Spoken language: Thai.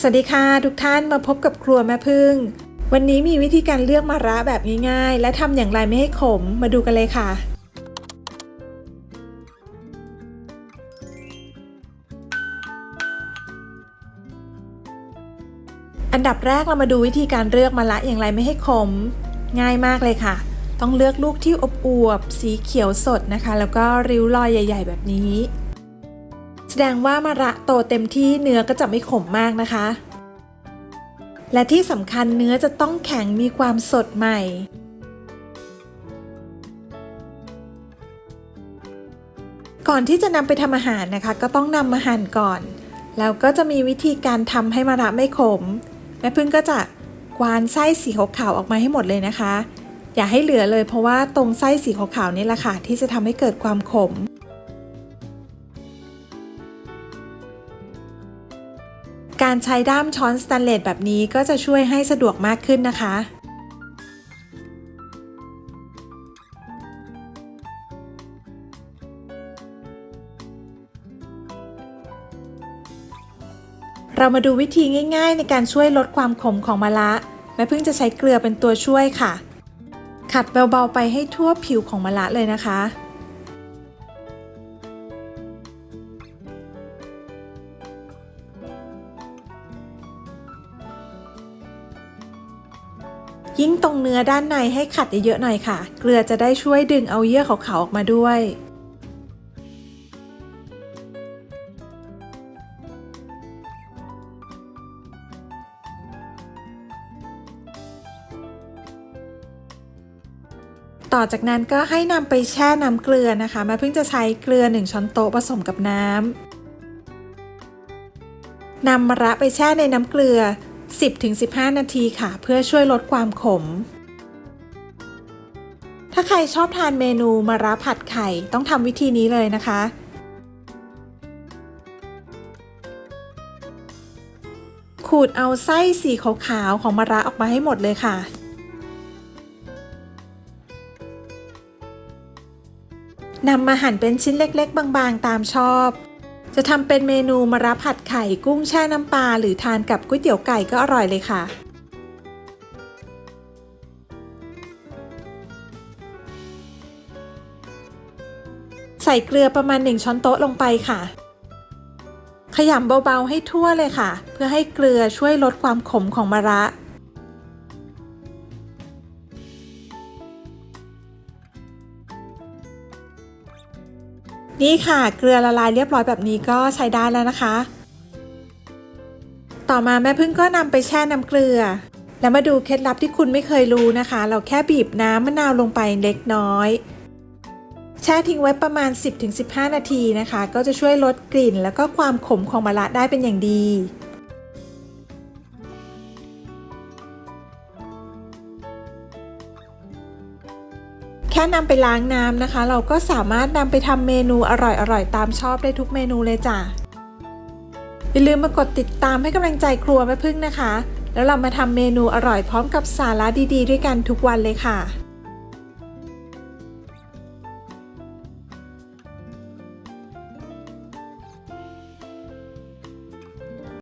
สวัสดีค่ะทุกท่านมาพบกับครัวแม่พึ่ง วันนี้มีวิธีการเลือกมะระแบบง่ายๆ และทำอย่างไรไม่ให้ขมมาดูกันเลยค่ะ อันดับแรกเรามาดูวิธีการเลือกมะระอย่างไรไม่ให้ขม ง่ายมากเลยค่ะ ต้องเลือกลูกที่อบอวบสีเขียวสดนะคะ แล้วก็ริ้วรอยใหญ่ ๆ แบบนี้ ดงว่ามะระโตเต็มที่เนื้อก็จะไม่ขมมากนะคะ และที่สำคัญเนื้อจะต้องแข็งมีความสดใหม่ ก่อนที่จะนำไปทำอาหารนะคะ ก็ต้องนำมาหั่นก่อน แล้วก็จะมีวิธีการทำให้มะระไม่ขมแม่พึ่งก็จะกวานไส้สีขาวๆออกมาให้หมดเลยนะคะ อย่าให้เหลือเลยเพราะว่าตรงไส้สีขาวๆนี่แหละค่ะที่จะทำให้เกิดความขม การใช้ด้ามช้อนสแตนเลสแบบนี้ก็จะช่วยให้สะดวกมากขึ้นนะคะเรามาดูวิธีง่าย ๆ ในการช่วยลดความขมของมะระแม่พึ่งจะใช้เกลือเป็นตัวช่วยค่ะ ขัดเบาๆไปให้ทั่วผิวของมะระเลยนะคะ ยิ่งตรงเนื้อด้านในให้ขัดเยอะๆหน่อยค่ะ เกลือจะได้ช่วยดึงเอาเยื่อขาวๆออกมาด้วยต่อจากนั้นก็ให้นำไปแช่น้ำเกลือนะคะม่เพิ่งจะใช้เกลือ 1 ช้อนโต๊ะผสมกับน้ำนำมะระไปแช่ในน้ำเกลือ 10-15 นาทีค่ะ เพื่อช่วยลดความขม ถ้าใครชอบทานเมนูมะระผัดไข่ต้องทำวิธีนี้เลยนะคะ ขูดเอาไส้สีขาวๆของมะระออกมาให้หมดเลยค่ะนำมาหั่นเป็นชิ้นเล็ก ๆ บางๆ ตามชอบ จะทำเป็นเมนูมะระผัดไข่กุ้งแช่น้ำปลาหรือทานกับก๋วยเตี๋ยวไก่ก็อร่อยเลยค่ะใส่เกลือประมาณ 1 ช้อนโต๊ะลงไปค่ะ ขยำเบาๆให้ทั่วเลยค่ะ เพื่อให้เกลือช่วยลดความขมของมะระ นี่ค่ะ เกลือละลายเรียบร้อยแบบนี้ก็ใช้ได้แล้วนะคะ ต่อมาแม่พึ่งก็นำไปแช่น้ำเกลือ แล้วมาดูเคล็ดลับที่คุณไม่เคยรู้นะคะ เราแค่บีบน้ำมะนาวลงไปเล็กน้อย แช่ทิ้งไว้ประมาณ 10-15 นาทีนะคะ ก็จะช่วยลดกลิ่น แล้วก็ความขมของมะระได้เป็นอย่างดี ค่นำไปล้างน้ำนะคะ เราก็สามารถนำไปทำเมนูอร่อยๆตามชอบได้ทุกเมนูเลยจ้ะอย่าลืมมากดติดตามให้กำลังใจครัวแม่พึ่งนะคะ แล้วเรามาทำเมนูอร่อยพร้อมกับสาระดีๆ ด้วยกันทุกวันเลยค่ะ